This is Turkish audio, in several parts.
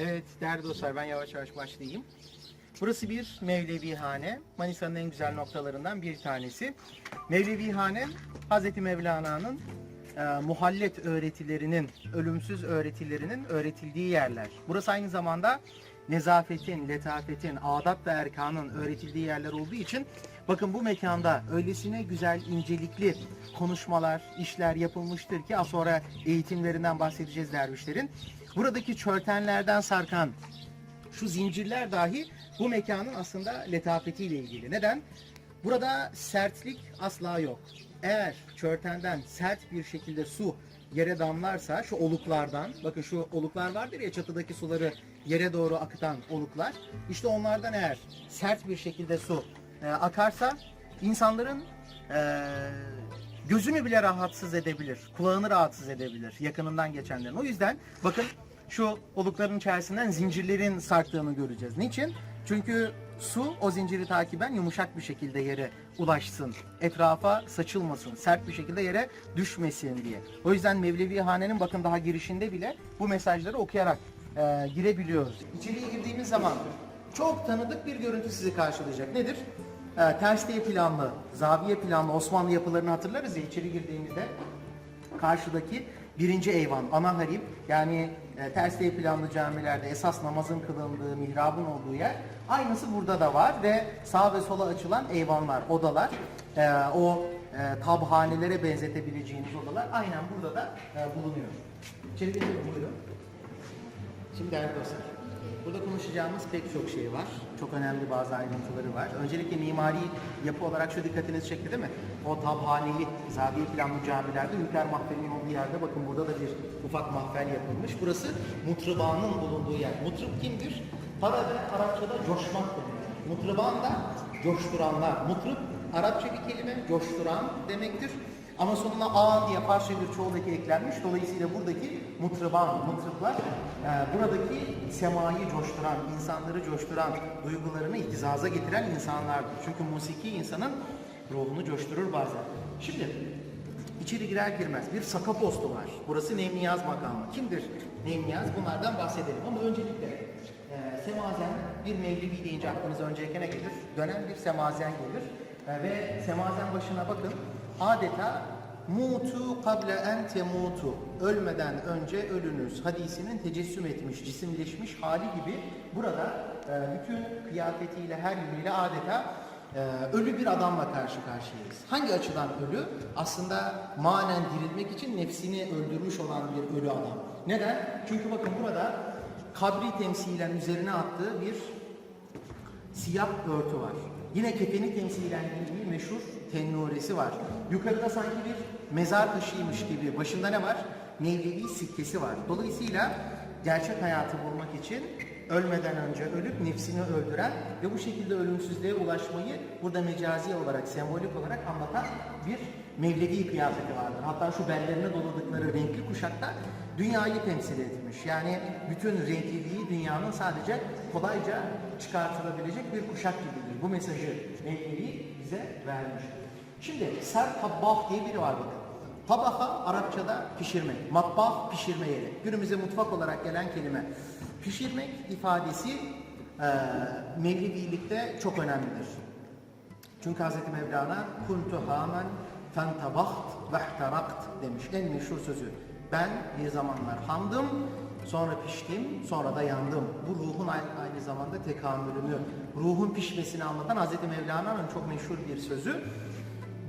Evet değerli dostlar ben yavaş yavaş başlayayım. Burası bir Mevlevihane. Manisa'nın en güzel noktalarından bir tanesi. Mevlevihane Hz. Mevlana'nın e, muhallet öğretilerinin, ölümsüz öğretilerinin öğretildiği yerler. Burası aynı zamanda nezafetin, letafetin, adab ve erkanın öğretildiği yerler olduğu için bakın bu mekanda öylesine güzel, incelikli konuşmalar, işler yapılmıştır ki az sonra eğitimlerinden bahsedeceğiz dervişlerin. Buradaki çörtenlerden sarkan şu zincirler dahi bu mekanın aslında letafetiyle ilgili. Neden? Burada sertlik asla yok. Eğer çörtenden sert bir şekilde su yere damlarsa şu oluklardan, bakın şu oluklar vardır ya çatıdaki suları yere doğru akıtan oluklar. İşte onlardan eğer sert bir şekilde su e, akarsa insanların e, gözünü bile rahatsız edebilir, kulağını rahatsız edebilir yakınından geçenlerin. O yüzden bakın şu olukların içerisinden zincirlerin sarktığını göreceğiz. Niçin? Çünkü su o zinciri takiben yumuşak bir şekilde yere ulaşsın. Etrafa saçılmasın. Sert bir şekilde yere düşmesin diye. O yüzden Mevlevi Hane'nin bakın daha girişinde bile bu mesajları okuyarak e, girebiliyoruz. İçeriye girdiğimiz zaman çok tanıdık bir görüntü sizi karşılayacak. Nedir? E, terstiye planlı, zaviye planlı Osmanlı yapılarını hatırlarız ya içeri girdiğimizde karşıdaki birinci eyvan, ana harip yani e, planlı camilerde esas namazın kılındığı, mihrabın olduğu yer aynısı burada da var ve sağ ve sola açılan eyvanlar, odalar e, o e, tabhanelere benzetebileceğiniz odalar aynen burada da e, bulunuyor. İçeri geçelim buyurun. Şimdi değerli dostlar, burada konuşacağımız pek çok şey var. Çok önemli bazı ayrıntıları var. Öncelikle mimari yapı olarak şu dikkatinizi çekti değil mi? O tabhaneli, zaviye planlı camilerde Hünkar Mahfeli'nin olduğu yerde bakın burada da bir ufak mahfel yapılmış. Burası Mutrıbanın bulunduğu yer. Mutrıp kimdir? Para ve Arapçada coşmak demek. Mutrıban da coşturanlar. Mutrıp Arapça bir kelime, coşturan demektir. Ama sonuna a diye parça bir çoğuldaki eklenmiş. Dolayısıyla buradaki mutrıban, mutrıplar e, buradaki semayı coşturan, insanları coşturan, duygularını ihtizaza getiren insanlardır. Çünkü musiki insanın ruhunu coşturur bazen. Şimdi içeri girer girmez bir saka postu var. Burası Nemniyaz makamı. Kimdir Nemniyaz? Bunlardan bahsedelim. Ama öncelikle e, semazen bir mevlevi deyince aklınıza önceki ne gelir? Dönen bir semazen gelir. E, ve semazen başına bakın adeta mutu kable en temutu ölmeden önce ölünüz hadisinin tecessüm etmiş, cisimleşmiş hali gibi burada e, bütün kıyafetiyle her yönüyle adeta e, ölü bir adamla karşı karşıyayız. Hangi açıdan ölü? Aslında manen dirilmek için nefsini öldürmüş olan bir ölü adam. Neden? Çünkü bakın burada kabri temsilen üzerine attığı bir siyah örtü var. Yine kefeni temsilen giydiği meşhur tennuresi var. Yukarıda sanki bir mezar taşıymış gibi. Başında ne var? Mevlevi sikkesi var. Dolayısıyla gerçek hayatı bulmak için ölmeden önce ölüp nefsini öldüren ve bu şekilde ölümsüzlüğe ulaşmayı burada mecazi olarak, sembolik olarak anlatan bir Mevlevi kıyafeti vardır. Hatta şu bellerine doladıkları renkli kuşakta dünyayı temsil etmiş. Yani bütün renkliliği dünyanın sadece kolayca çıkartılabilecek bir kuşak gibidir. Bu mesajı Mevlevi bize vermiş. Şimdi ser tabbah diye biri var bakın. Tabaha Arapçada pişirmek, matbah pişirme yeri. Günümüze mutfak olarak gelen kelime. Pişirmek ifadesi e, Mevlevilikte çok önemlidir. Çünkü Hz. Mevlana kuntu hamen fentabaht ve ihtarakt demiş. En meşhur sözü. Ben bir zamanlar hamdım, sonra piştim, sonra da yandım. Bu ruhun aynı, zamanda tekamülünü, ruhun pişmesini anlatan Hz. Mevlana'nın çok meşhur bir sözü.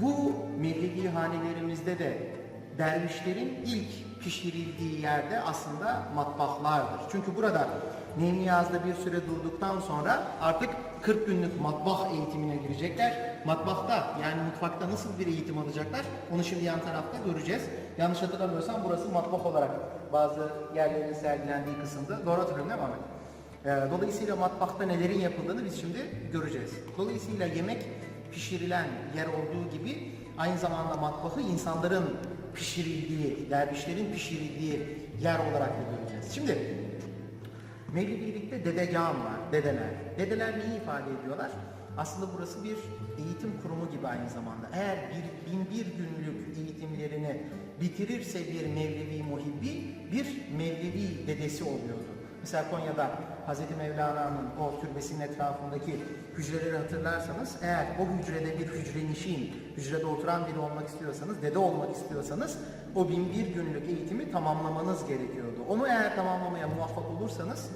Bu Mevlevi hanelerimizde de dervişlerin ilk pişirildiği yerde aslında matbahlardır. Çünkü burada Nemniyaz'da bir süre durduktan sonra artık 40 günlük matbah eğitimine girecekler. Matbahta yani mutfakta nasıl bir eğitim alacaklar onu şimdi yan tarafta göreceğiz. Yanlış hatırlamıyorsam burası matbah olarak bazı yerlerin sergilendiği kısımda. Doğru hatırlıyorum değil mi Ahmet? Ee, Dolayısıyla matbahta nelerin yapıldığını biz şimdi göreceğiz. Dolayısıyla yemek pişirilen yer olduğu gibi aynı zamanda matbahı insanların pişirildiği, dervişlerin pişirildiği yer olarak da göreceğiz. Şimdi Mevlevilikte dedegan var, dedeler. Dedeler neyi ifade ediyorlar? Aslında burası bir eğitim kurumu gibi aynı zamanda. Eğer bir bin bir günlük eğitimlerini bitirirse bir Mevlevi muhibbi, bir Mevlevi dedesi oluyordu. Mesela Konya'da Hazreti Mevlana'nın o türbesinin etrafındaki hücreleri hatırlarsanız eğer o hücrede bir hücrenişin, hücrede oturan biri olmak istiyorsanız, dede olmak istiyorsanız o bin bir günlük eğitimi tamamlamanız gerekiyordu. Onu eğer tamamlamaya muvaffak olursanız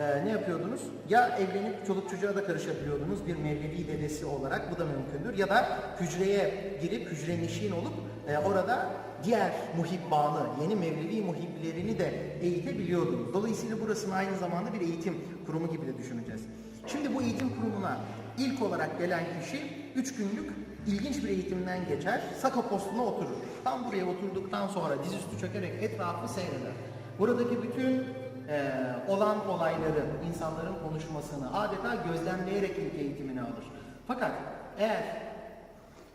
e, ne yapıyordunuz? Ya evlenip çoluk çocuğa da karışabiliyordunuz bir Mevlevi dedesi olarak bu da mümkündür. Ya da hücreye girip hücrenişin olup e, orada diğer muhibbanı, yeni Mevlevi muhiblerini de eğitebiliyordunuz. Dolayısıyla burasını aynı zamanda bir eğitim kurumu gibi de düşüneceğiz. Şimdi bu eğitim kurumuna ilk olarak gelen kişi 3 günlük ilginç bir eğitimden geçer, saka postuna oturur. Tam buraya oturduktan sonra dizüstü çökerek etrafı seyreder. Buradaki bütün e, olan olayları, insanların konuşmasını adeta gözlemleyerek ilk eğitimini alır. Fakat eğer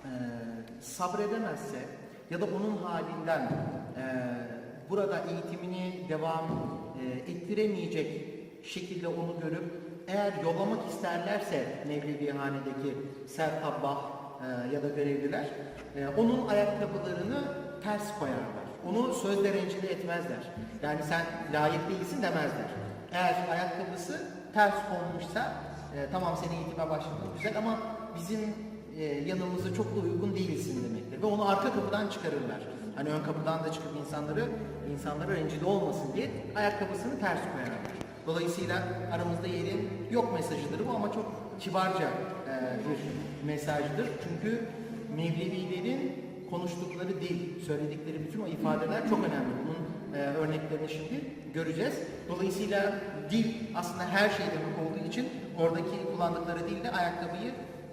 e, sabredemezse ya da onun halinden e, burada eğitimini devam e, ettiremeyecek şekilde onu görüp eğer yollamak isterlerse Mevlevihane'deki sertabbah e, ya da görevliler e, onun ayakkabılarını ters koyarlar. Onu sözle rencide etmezler. Yani sen layık değilsin demezler. Eğer ayakkabısı ters konmuşsa e, tamam seni eğitime başladın güzel ama bizim e, yanımıza çok da uygun değilsin demektir. Ve onu arka kapıdan çıkarırlar. Hani ön kapıdan da çıkıp insanları insanlara rencide olmasın diye ayakkabısını ters koyarlar. Dolayısıyla aramızda yeri yok mesajıdır bu ama çok kibarca e, bir mesajdır. Çünkü Mevlevilerin konuştukları dil, söyledikleri bütün o ifadeler çok önemli. Bunun e, örneklerini şimdi göreceğiz. Dolayısıyla dil aslında her şey demek olduğu için oradaki kullandıkları dil de ayakkabıyı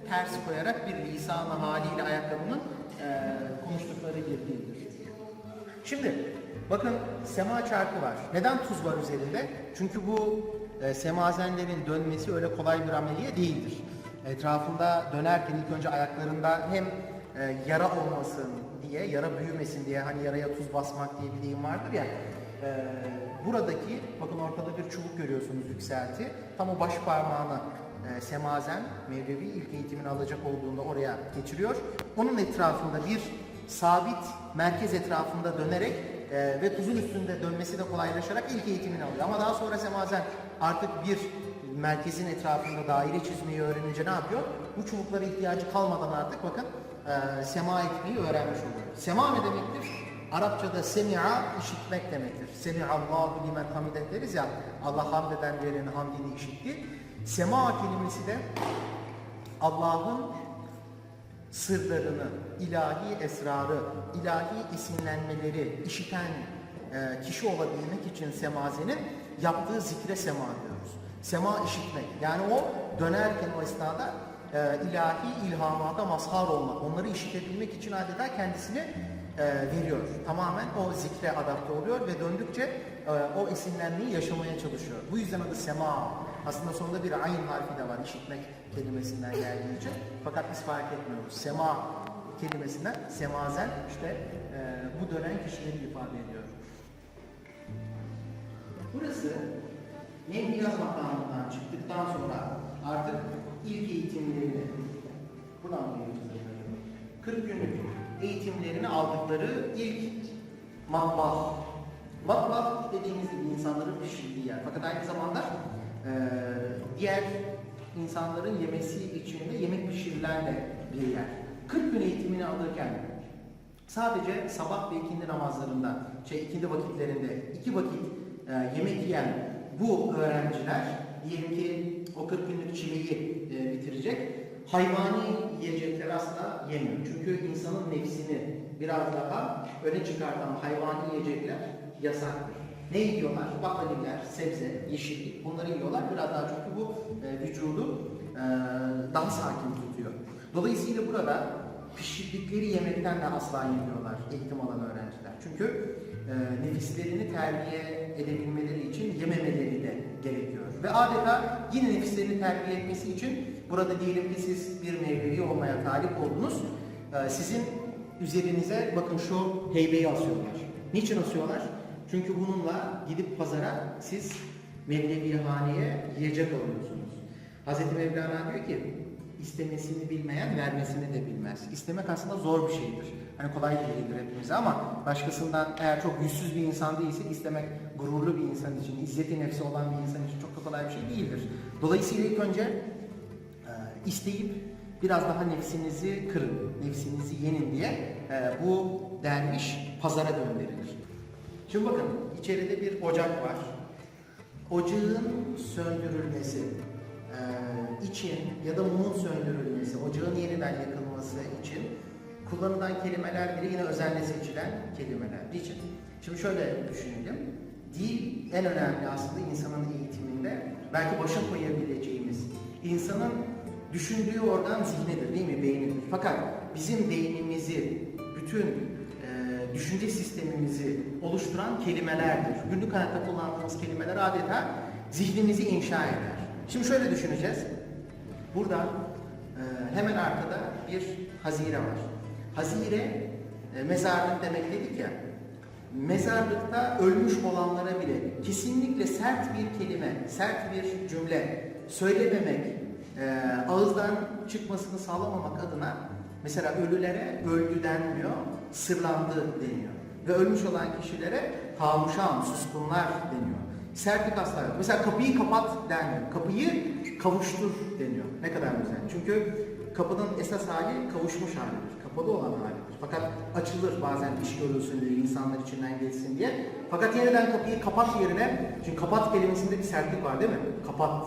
ters koyarak bir lisanı haliyle ayakkabının e, konuştukları bir dildir. Şimdi bakın sema çarkı var. Neden tuz var üzerinde? Çünkü bu e, semazenlerin dönmesi öyle kolay bir ameliye değildir. Etrafında dönerken ilk önce ayaklarında hem e, yara olmasın diye, yara büyümesin diye hani yaraya tuz basmak diye bir deyim vardır ya. e, buradaki bakın ortada bir çubuk görüyorsunuz yükselti. Tam o baş parmağını e, semazen Mevlevi ilk eğitimini alacak olduğunda oraya geçiriyor. Onun etrafında bir sabit merkez etrafında dönerek e, ve tuzun üstünde dönmesi de kolaylaşarak ilk eğitimini alıyor. Ama daha sonra semazen artık bir merkezin etrafında daire çizmeyi öğrenince ne yapıyor? Bu çubuklara ihtiyacı kalmadan artık bakın e, sema etmeyi öğrenmiş oluyor. Sema ne demektir? Arapçada semi'a işitmek demektir. Semi'allahu limen hamidet deriz ya Allah hamd edenlerin hamdini işitti. Sema kelimesi de Allah'ın sırlarını, ilahi esrarı, ilahi isimlenmeleri işiten e, kişi olabilmek için semazenin yaptığı zikre sema diyoruz. Sema işitmek. Yani o dönerken o esnada e, ilahi ilhamata mazhar olmak, onları işitebilmek için adeta kendisini e, veriyor. Tamamen o zikre adapte oluyor ve döndükçe e, o esinlenmeyi yaşamaya çalışıyor. Bu yüzden adı sema. Aslında sonunda bir ayn harfi de var işitmek kelimesinden geldiği için. Fakat biz fark etmiyoruz. Sema kelimesinden semazen işte e, bu dönen kişileri ifade ediyor. Burası Nemliyaz makamından çıktıktan sonra artık ilk eğitimlerini buradan duyuyoruz. 40 günlük eğitimlerini aldıkları ilk matbah. Matbah dediğimiz gibi insanların pişirdiği yer. Fakat aynı zamanda e, diğer insanların yemesi için de yemek pişirilen de bir yer. 40 gün eğitimini alırken sadece sabah ve ikindi namazlarında, şey ikindi vakitlerinde iki vakit e, yemek yiyen bu öğrenciler diyelim ki o 40 günlük çileyi e, bitirecek hayvani yiyecekleri asla yemiyor. Çünkü insanın nefsini biraz daha öne çıkartan hayvani yiyecekler yasaktır. Ne yiyorlar? Baklagiller, sebze, yeşillik bunları yiyorlar. Biraz daha çünkü bu e, vücudu e, daha sakin tutuyor. Dolayısıyla burada pişirdikleri yemekten de asla yemiyorlar eğitim alan öğrenciler. Çünkü e, nefislerini terbiye edebilmeleri için yememeleri de gerekiyor. Ve adeta yine nefislerini terbiye etmesi için burada diyelim ki siz bir mevlevi olmaya talip oldunuz. E, sizin üzerinize bakın şu heybeyi asıyorlar. Niçin asıyorlar? Çünkü bununla gidip pazara siz Mevlevihaneye yiyecek alıyorsunuz. Hz. Mevlana diyor ki istemesini bilmeyen vermesini de bilmez. İstemek aslında zor bir şeydir. Hani kolay değildir hepimize ama başkasından eğer çok yüzsüz bir insan değilse istemek gururlu bir insan için, izzeti nefsi olan bir insan için çok da kolay bir şey değildir. Dolayısıyla ilk önce e, isteyip biraz daha nefsinizi kırın, nefsinizi yenin diye e, bu derviş pazara gönderilir. Şimdi bakın içeride bir ocak var. Ocağın söndürülmesi için ya da mumun söndürülmesi, ocağın yeniden yakılması için kullanılan kelimeler bile yine özenle seçilen kelimeler. Niçin? Şimdi şöyle düşünelim. Dil en önemli aslında insanın eğitiminde belki başa koyabileceğimiz, insanın düşündüğü organ zihnidir değil mi? Beynidir. Fakat bizim beynimizi, bütün e, düşünce sistemimizi oluşturan kelimelerdir. Günlük hayatta kullandığımız kelimeler adeta zihnimizi inşa eder. Şimdi şöyle düşüneceğiz. Burada e, hemen arkada bir hazire var. Hazire e, mezarlık demek dedik ya. Mezarlıkta ölmüş olanlara bile kesinlikle sert bir kelime, sert bir cümle söylememek, e, ağızdan çıkmasını sağlamamak adına mesela ölülere öldü denmiyor, sırlandı deniyor. Ve ölmüş olan kişilere hamuşan, suskunlar deniyor. Sertlik asla yok. Mesela kapıyı kapat denmiyor. Kapıyı kavuştur deniyor. Ne kadar güzel. Çünkü kapının esas hali kavuşmuş halidir. Kapalı olan halidir. Fakat açılır bazen iş görülsün diye, insanlar içinden geçsin diye. Fakat yeniden kapıyı kapat yerine, çünkü kapat kelimesinde bir sertlik var değil mi? Kapat.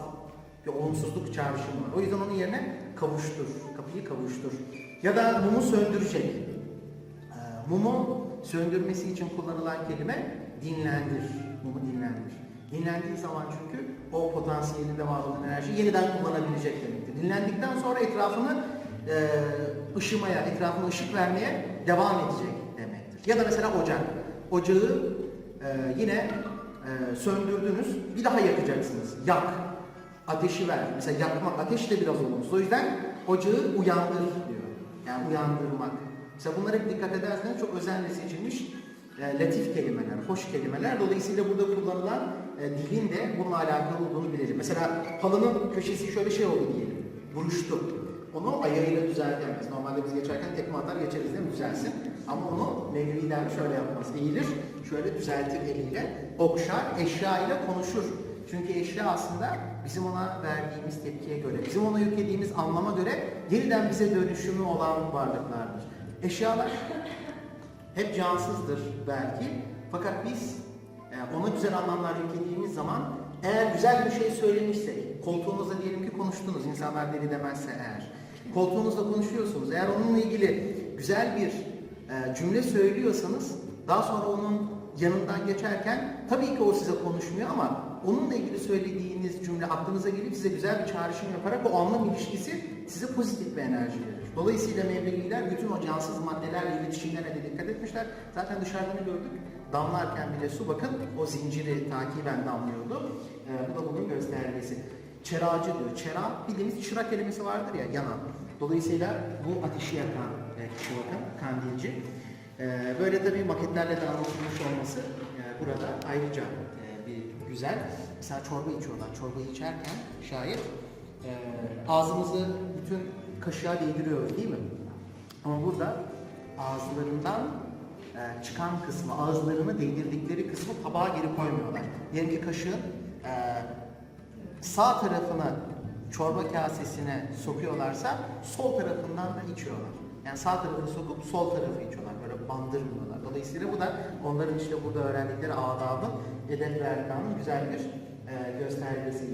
Bir olumsuzluk çağrışımı var. O yüzden onun yerine kavuştur. Kapıyı kavuştur. Ya da mumu söndürecek. Ee, Mumu söndürmesi için kullanılan kelime dinlendir. Mumu dinlendir. Dinlendiği zaman çünkü o potansiyelinde var olan enerjiyi yeniden kullanabilecek demektir. Dinlendikten sonra etrafını e, ışımaya, etrafına ışık vermeye devam edecek demektir. Ya da mesela ocak. Ocağı e, yine e, söndürdünüz, bir daha yakacaksınız. Yak. Ateşi ver. Mesela yakmak, ateş de biraz olumsuz. O yüzden ocağı uyandır diyor. Yani uyandırmak. Mesela bunlara hep dikkat ederseniz çok özenle seçilmiş e, latif kelimeler, hoş kelimeler. Dolayısıyla burada kullanılan e, dilin de bununla alakalı olduğunu bilelim. Mesela halının köşesi şöyle şey oldu diyelim. Buruştu. Onu ayağıyla düzeltemez. Normalde biz geçerken tekme atar geçeriz değil mi? Düzelsin. Ama onu Mevliler şöyle yapmaz. Eğilir, şöyle düzeltir eliyle. Okşar, eşya ile konuşur. Çünkü eşya aslında bizim ona verdiğimiz tepkiye göre, bizim ona yüklediğimiz anlama göre yeniden bize dönüşümü olan varlıklardır. Eşyalar hep cansızdır belki. Fakat biz e, ona güzel anlamlar yüklediğimiz zaman eğer güzel bir şey söylemişsek, koltuğunuzda diyelim ki konuştunuz, insanlar deli demezse eğer, koltuğunuzda konuşuyorsunuz, eğer onunla ilgili güzel bir e, cümle söylüyorsanız, daha sonra onun yanından geçerken tabii ki o size konuşmuyor ama onunla ilgili söylediğiniz cümle aklınıza gelip size güzel bir çağrışım yaparak o anlam ilişkisi size pozitif bir enerji verir. Dolayısıyla Mevleviler bütün o cansız maddelerle iletişimlere de dikkat etmişler. Zaten dışarıdan gördük. Damlarken bile su bakın o zinciri takiben damlıyordu. Ee, bu da bunun göstergesi. Çeracı diyor. Çera bildiğimiz çırak kelimesi vardır ya yanan. Dolayısıyla bu ateşi yakan e, kişi bakın kandilci. Ee, böyle tabii maketlerle de anlatılmış olması e, burada ayrıca e, bir güzel. Mesela çorba içiyorlar. Çorbayı içerken şayet e, ağzımızı bütün kaşığa değdiriyoruz değil mi? Ama burada ağızlarından e, çıkan kısmı, ağızlarını değdirdikleri kısmı tabağa geri koymuyorlar. Diyelim ki kaşığın e, sağ tarafını çorba kasesine sokuyorlarsa sol tarafından da içiyorlar. Yani sağ tarafını sokup sol tarafı içiyorlar. Böyle bandırmıyorlar. Dolayısıyla bu da onların işte burada öğrendikleri adabın, edep ve güzel bir e, göstergesi.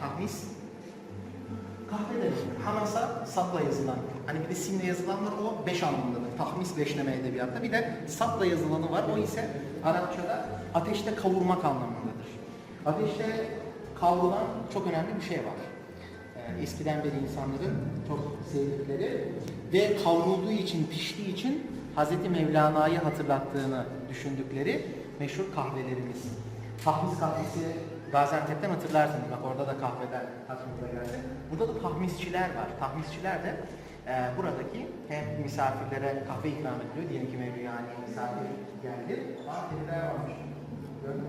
Tahmis Hamasa sapla yazılan. Hani bir de simle yazılan var o beş anlamındadır. Tahmis beşleme edebiyatta. Bir de sapla yazılanı var. O ise Arapçada ateşte kavurmak anlamındadır. Ateşte kavrulan çok önemli bir şey var. Ee, eskiden beri insanların çok sevdikleri ve kavrulduğu için, piştiği için Hz. Mevlana'yı hatırlattığını düşündükleri meşhur kahvelerimiz. Tahmis kahvesi Gaziantep'ten hatırlarsınız. Bak orada da kahveden aklımıza geldi. Burada da tahmisçiler var. Tahmisçiler de e, buradaki hem misafirlere kahve ikram ediliyor. Diyelim ki Mevlüyani misafir geldi. Kahveler varmış. Gördün mü?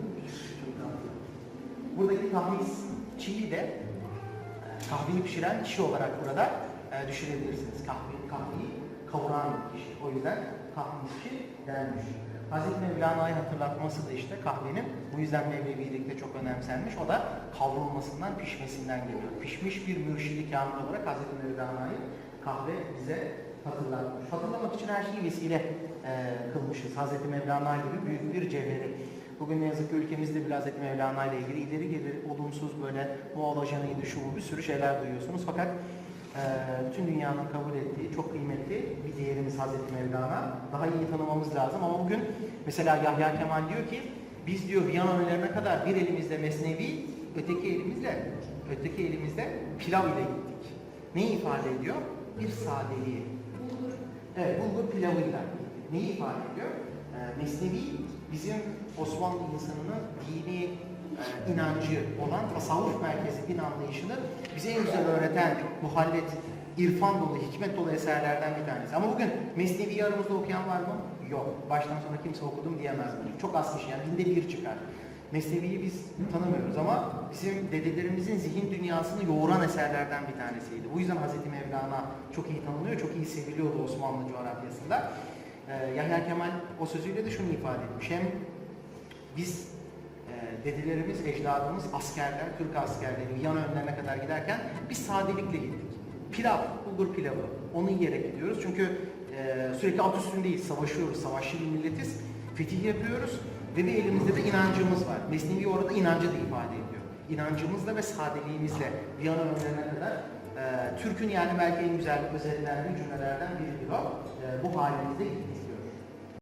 Buradaki tahmisçiyi de e, kahveyi pişiren kişi olarak burada e, düşürebilirsiniz. Kahve, kahveyi kavuran kişi. O yüzden kahveci denmiş. Hazreti Mevlana'yı hatırlatması da işte kahvenin bu yüzden Mevlevilikte çok önemsenmiş. O da kavrulmasından, pişmesinden geliyor. Pişmiş bir mürşidi kamil olarak Hazreti Mevlana'yı kahve bize hatırlatmış. Hatırlamak için her şeyi vesile e, kılmışız. Hazreti Mevlana gibi büyük bir cevheri. Bugün ne yazık ki ülkemizde bile Hazreti Mevlana ile ilgili ileri geri olumsuz böyle Moğol ajanıydı şu bu bir sürü şeyler duyuyorsunuz. Fakat e, bütün dünyanın kabul ettiği çok kıymetli bir değerimiz Hazreti Mevlana. Daha iyi tanımamız lazım ama bugün mesela Yahya Kemal diyor ki biz diyor Viyana önlerine kadar bir elimizde mesnevi, öteki elimizde öteki elimizde pilav ile gittik. Neyi ifade ediyor? Bir sadeliği. Evet, bulgur pilavıyla. Neyi ifade ediyor? Ee, Mesnevi bizim Osmanlı insanının dini inancı olan tasavvuf merkezi din anlayışını bize en güzel öğreten muhallet, irfan dolu, hikmet dolu eserlerden bir tanesi. Ama bugün Mesnevi'yi aramızda okuyan var mı? Yok. Baştan sona kimse okudum diyemez. Çok az kişi yani binde bir çıkar. Mesnevi'yi biz tanımıyoruz ama bizim dedelerimizin zihin dünyasını yoğuran eserlerden bir tanesiydi. Bu yüzden Hazreti Mevlana çok iyi tanınıyor, çok iyi seviliyordu Osmanlı coğrafyasında. Ee, Yahya Kemal o sözüyle de şunu ifade etmiş. Hem biz e, dedelerimiz, ecdadımız, askerler, Türk askerleri Viyana önlerine kadar giderken biz sadelikle gittik. Pilav, bulgur pilavı. Onu yiyerek gidiyoruz. Çünkü e, sürekli at üstündeyiz, savaşıyoruz, savaşçı bir milletiz. Fetih yapıyoruz ve bir elimizde de inancımız var. Mesnevi orada inancı da ifade ediyor. İnancımızla ve sadeliğimizle Viyana önlerine kadar e, Türk'ün yani belki en güzel özetlendiği cümlelerden biridir o. E, bu halimizde.